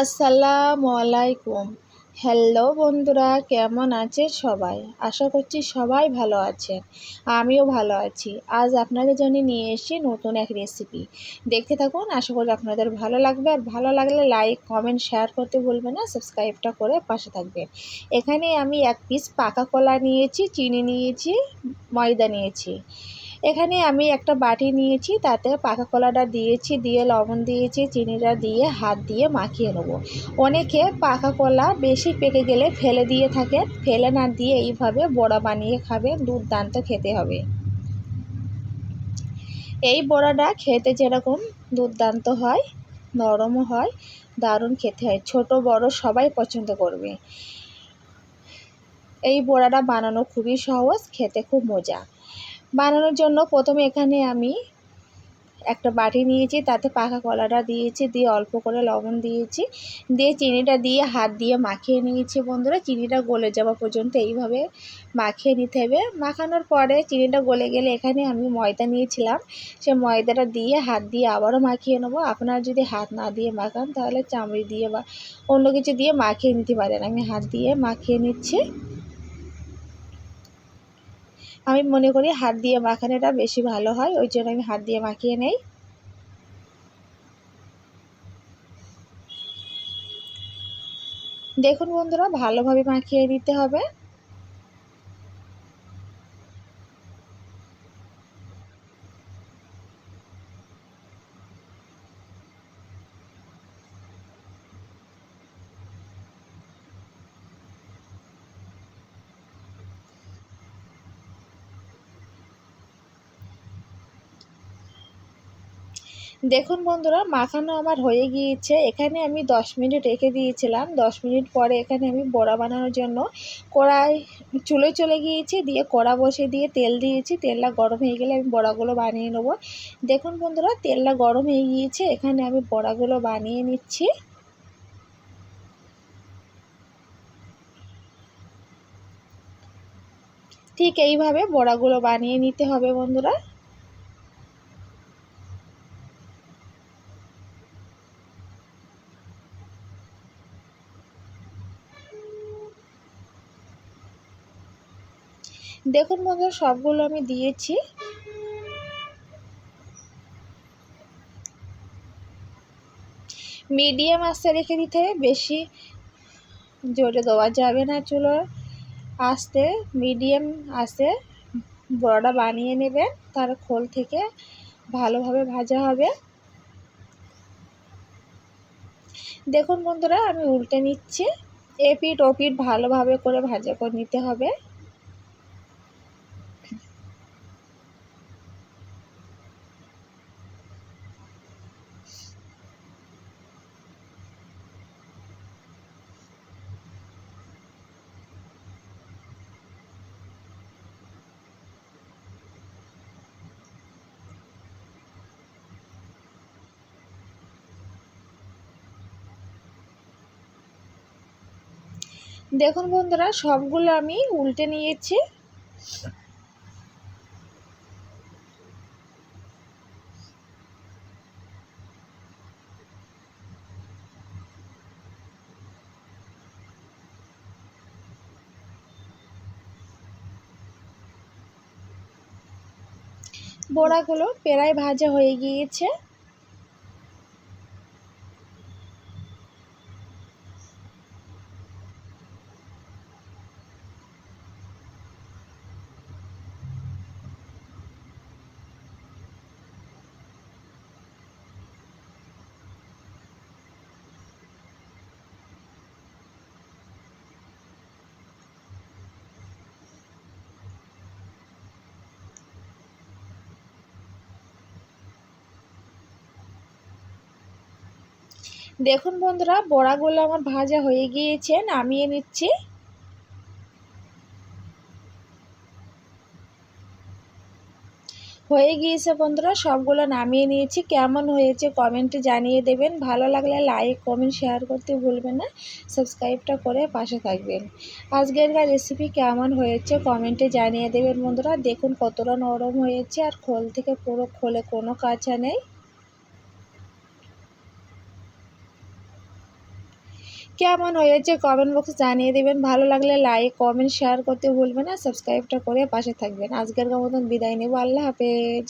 আসসালামু আলাইকুম হ্যালো বন্ধুরা, কেমন আছে সবাই? আশা করছি সবাই ভালো আছেন। আমিও ভালো আছি। আজ আপনাদের জন্য নিয়ে এসেছি নতুন এক রেসিপি দেখতে থাকুন, আশা করি আপনাদের ভালো লাগবে। আর ভালো লাগলে লাইক কমেন্ট শেয়ার করতে ভুলবেন না। সাবস্ক্রাইবটা করে পাশে থাকবেন। এখানে আমি এক পিস পাকা কলা নিয়েছি, চিনি নিয়েছি, ময়দা নিয়েছি। এখানে আমি একটা বাটি নিয়েছি, তাতে পাকা কলাটা দিয়েছি, দিয়ে লবণ দিয়েছি, চিনিটা দিয়ে হাত দিয়ে মাখিয়ে নেব। অনেকে পাকা কলা বেশি পেকে গেলে ফেলে দিয়ে থাকে, ফেলে না দিয়ে এইভাবে বড়া বানিয়ে খাবে, দুর্দান্ত খেতে হবে। এই বড়াটা খেতে যেরকম দুর্দান্ত হয়, নরমও হয়, দারুণ খেতে হয়, ছোট, বড় সবাই পছন্দ করবে। এই বড়াটা বানানো খুবই সহজ, খেতে খুব মজা। বানানোর জন্য প্রথমে এখানে আমি একটা বাটি নিয়েছি, তাতে পাকা কলাটা দিয়েছি, দিয়ে অল্প করে লবণ দিয়েছি, দিয়ে চিনিটা দিয়ে হাত দিয়ে মাখিয়ে নিয়েছি বন্ধুরা। চিনিটা গলে যাওয়া পর্যন্ত এইভাবে মাখিয়ে নিতে হবে। মাখানোর পরে চিনিটা গলে গেলে এখানে আমি ময়দা নিয়েছিলাম। সে ময়দাটা দিয়ে হাত দিয়ে আবারও মাখিয়ে নেব। আপনারা যদি হাত না দিয়ে মাখান, তাহলে চামড়ি দিয়ে বা অন্য কিছু দিয়ে মাখিয়ে নিতে পারেন। আমি হাত দিয়ে মাখিয়ে নিচ্ছি। আমি মনে করি হাত দিয়ে মাখানোটা বেশি ভালো হয়, ওই জন্য আমি হাত দিয়ে মাখিয়ে নেই। দেখুন বন্ধুরা, ভালোভাবে মাখিয়ে নিতে হবে। দেখুন বন্ধুরা, মাখানো আমার হয়ে গিয়েছে। এখানে আমি 10 মিনিট রেখে দিয়েছিলাম। 10 মিনিট পরে এখানে আমি বড়া বানানোর জন্য কড়াই চুলে চলে গিয়েছি, দিয়ে কড়া বসে দিয়ে তেল দিয়েছি। তেলটা গরম হয়ে গেলে আমি বড়াগুলো বানিয়ে নেব। দেখুন বন্ধুরা, তেলটা গরম হয়ে গিয়েছে। এখানে আমি বড়াগুলো বানিয়ে নিচ্ছি। ঠিক এইভাবে বড়াগুলো বানিয়ে নিতে হবে বন্ধুরা। দেখুন বন্ধুরা, সবগুলো আমি দিয়েছি। মিডিয়াম আস্তে রেখে দিতে বেশি জোরে দেওয়া যাবে না চুলো। আস্তে মিডিয়াম আস্তে বড়াটা বানিয়ে নেবেন, তার খোল থেকে ভালোভাবে ভাজা হবে। দেখুন বন্ধুরা, আমি উল্টে নিচ্ছি। এপিট ওপিট ভালোভাবে করে ভাজা করে নিতে হবে। দেখুন বন্ধুরা সবগুলো আমি উল্টে নিয়েছি। বড়াগুলো প্রায় ভাজা হয়ে গিয়েছে। দেখুন বন্ধুরা, বড়াগুলো আমার ভাজা হয়ে গিয়েছে, নামিয়ে নিচ্ছি। হয়ে গিয়েছে বন্ধুরা, সবগুলো নামিয়ে নিয়েছি। কেমন হয়েছে কমেন্টে জানিয়ে দেবেন। ভালো লাগলে লাইক, কমেন্ট, শেয়ার করতে ভুলবেন না। সাবস্ক্রাইবটা করে পাশে থাকবেন। আজকের রেসিপি কেমন হয়েছে কমেন্টে জানিয়ে দেবেন বন্ধুরা। দেখুন কতটা নরম হয়েছে আর খোল থেকে পুরো খোলে কোনো কাঁচা নেই। কেমন হয়েছে কমেন্ট বক্সে জানিয়ে দেবেন। ভালো লাগলে লাইক কমেন্ট শেয়ার করতে ভুলবেন না। সাবস্ক্রাইবটা করে পাশে থাকবেন। আজকের মতন বিদায় নেব। আল্লাহ হাফেজ।